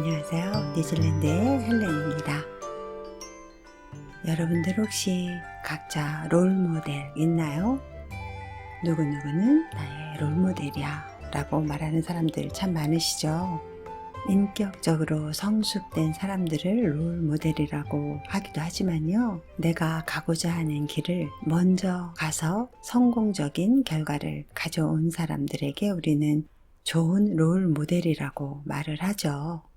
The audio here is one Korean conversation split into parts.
안녕하세요. 뉴질랜드의 헬렌입니다. 여러분들 혹시 각자 롤 모델 있나요? 누구누구는 나의 롤 모델이야 라고 말하는 사람들 참 많으시죠? 인격적으로 성숙된 사람들을 롤 모델이라고 하기도 하지만요. 내가 가고자 하는 길을 먼저 가서 성공적인 결과를 가져온 사람들에게 우리는 좋은 롤 모델이라고 말을 하죠.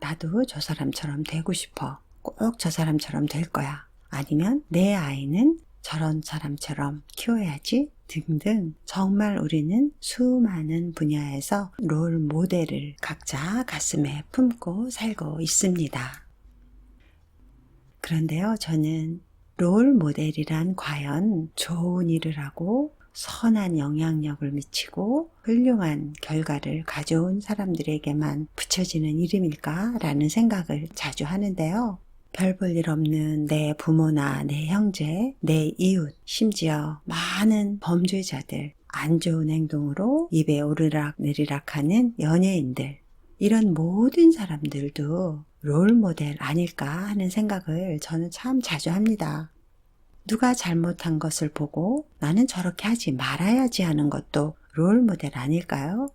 나도 저 사람처럼 되고 싶어. 꼭 저 사람처럼 될 거야. 아니면 내 아이는 저런 사람처럼 키워야지 등등 정말 우리는 수많은 분야에서 롤 모델을 각자 가슴에 품고 살고 있습니다. 그런데요, 저는 롤 모델이란 과연 좋은 일을 하고 선한 영향력을 미치고 훌륭한 결과를 가져온 사람들에게만 붙여지는 이름일까라는 생각을 자주 하는데요. 별 볼 일 없는 내 부모나 내 형제, 내 이웃, 심지어 많은 범죄자들, 안 좋은 행동으로 입에 오르락 내리락 하는 연예인들, 이런 모든 사람들도 롤 모델 아닐까 하는 생각을 저는 참 자주 합니다. 누가 잘못한 것을 보고 나는 저렇게 하지 말아야지 하는 것도 롤 모델 아닐까요?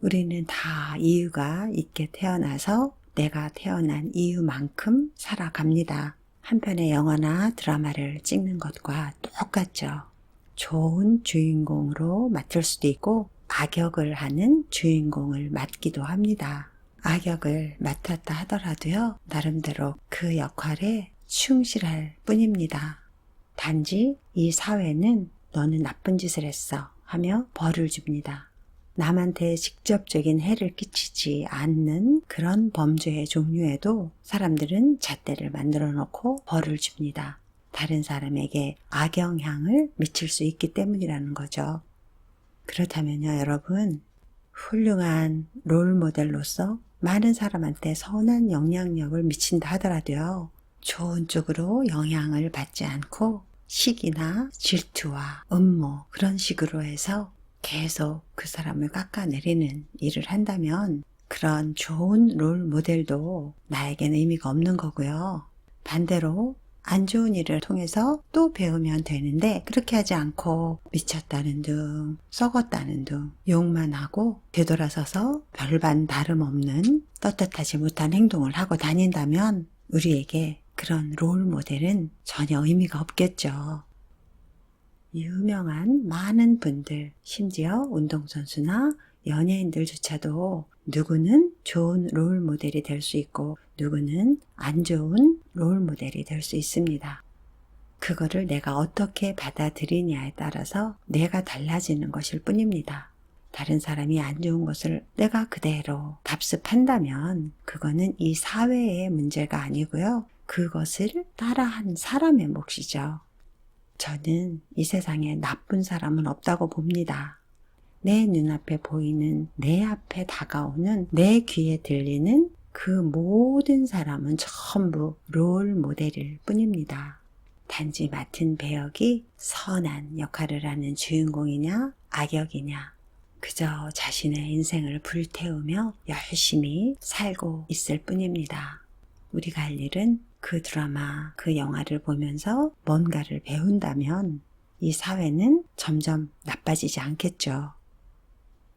우리는 다 이유가 있게 태어나서 내가 태어난 이유만큼 살아갑니다. 한 편의 영화나 드라마를 찍는 것과 똑같죠. 좋은 주인공으로 맡을 수도 있고 악역을 하는 주인공을 맡기도 합니다. 악역을 맡았다 하더라도요, 나름대로 그 역할에 충실할 뿐입니다. 단지 이 사회는 너는 나쁜 짓을 했어 하며 벌을 줍니다. 남한테 직접적인 해를 끼치지 않는 그런 범죄의 종류에도 사람들은 잣대를 만들어 놓고 벌을 줍니다. 다른 사람에게 악영향을 미칠 수 있기 때문이라는 거죠. 그렇다면요, 여러분. 훌륭한 롤 모델로서 많은 사람한테 선한 영향력을 미친다 하더라도요. 좋은 쪽으로 영향을 받지 않고 시기나 질투와 음모 그런 식으로 해서 계속 그 사람을 깎아내리는 일을 한다면 그런 좋은 롤 모델도 나에게는 의미가 없는 거고요. 반대로 안 좋은 일을 통해서 또 배우면 되는데 그렇게 하지 않고 미쳤다는 둥, 썩었다는 둥, 욕만 하고 되돌아서서 별반 다름없는 떳떳하지 못한 행동을 하고 다닌다면 우리에게 그런 롤 모델은 전혀 의미가 없겠죠. 유명한 많은 분들, 심지어 운동선수나 연예인들조차도 누구는 좋은 롤 모델이 될 수 있고 누구는 안 좋은 롤 모델이 될 수 있습니다. 그거를 내가 어떻게 받아들이냐에 따라서 내가 달라지는 것일 뿐입니다. 다른 사람이 안 좋은 것을 내가 그대로 답습한다면 그거는 이 사회의 문제가 아니고요. 그것을 따라한 사람의 몫이죠. 저는 이 세상에 나쁜 사람은 없다고 봅니다. 내 눈앞에 보이는, 내 앞에 다가오는, 내 귀에 들리는 그 모든 사람은 전부 롤 모델일 뿐입니다. 단지 맡은 배역이 선한 역할을 하는 주인공이냐, 악역이냐, 그저 자신의 인생을 불태우며 열심히 살고 있을 뿐입니다. 우리가 할 일은 그 드라마, 그 영화를 보면서 뭔가를 배운다면 이 사회는 점점 나빠지지 않겠죠.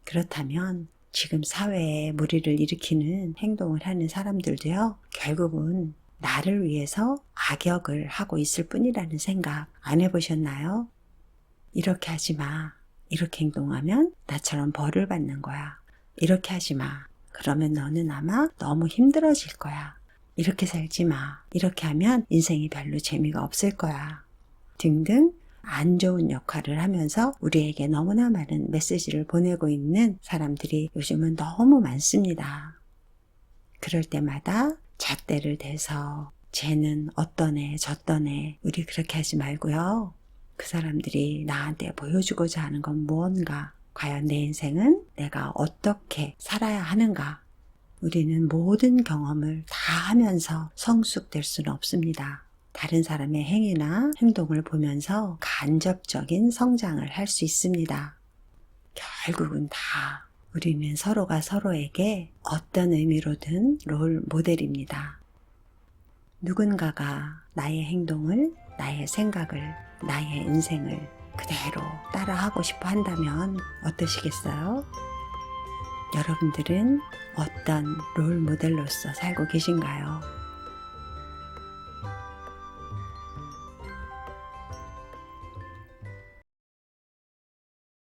그렇다면 지금 사회에 무리를 일으키는 행동을 하는 사람들도요, 결국은 나를 위해서 악역을 하고 있을 뿐이라는 생각 안 해보셨나요? 이렇게 하지 마. 이렇게 행동하면 나처럼 벌을 받는 거야. 이렇게 하지 마. 그러면 너는 아마 너무 힘들어질 거야. 이렇게 살지 마. 이렇게 하면 인생이 별로 재미가 없을 거야. 등등 안 좋은 역할을 하면서 우리에게 너무나 많은 메시지를 보내고 있는 사람들이 요즘은 너무 많습니다. 그럴 때마다 잣대를 대서 쟤는 어떤 애, 저떤 애, 우리 그렇게 하지 말고요. 그 사람들이 나한테 보여주고자 하는 건 무언가, 과연 내 인생은 내가 어떻게 살아야 하는가, 우리는 모든 경험을 다 하면서 성숙될 수는 없습니다. 다른 사람의 행위나 행동을 보면서 간접적인 성장을 할 수 있습니다. 결국은 다 우리는 서로가 서로에게 어떤 의미로든 롤 모델입니다. 누군가가 나의 행동을, 나의 생각을, 나의 인생을 그대로 따라하고 싶어 한다면 어떠시겠어요? 여러분들은 어떤 롤 모델로서 살고 계신가요?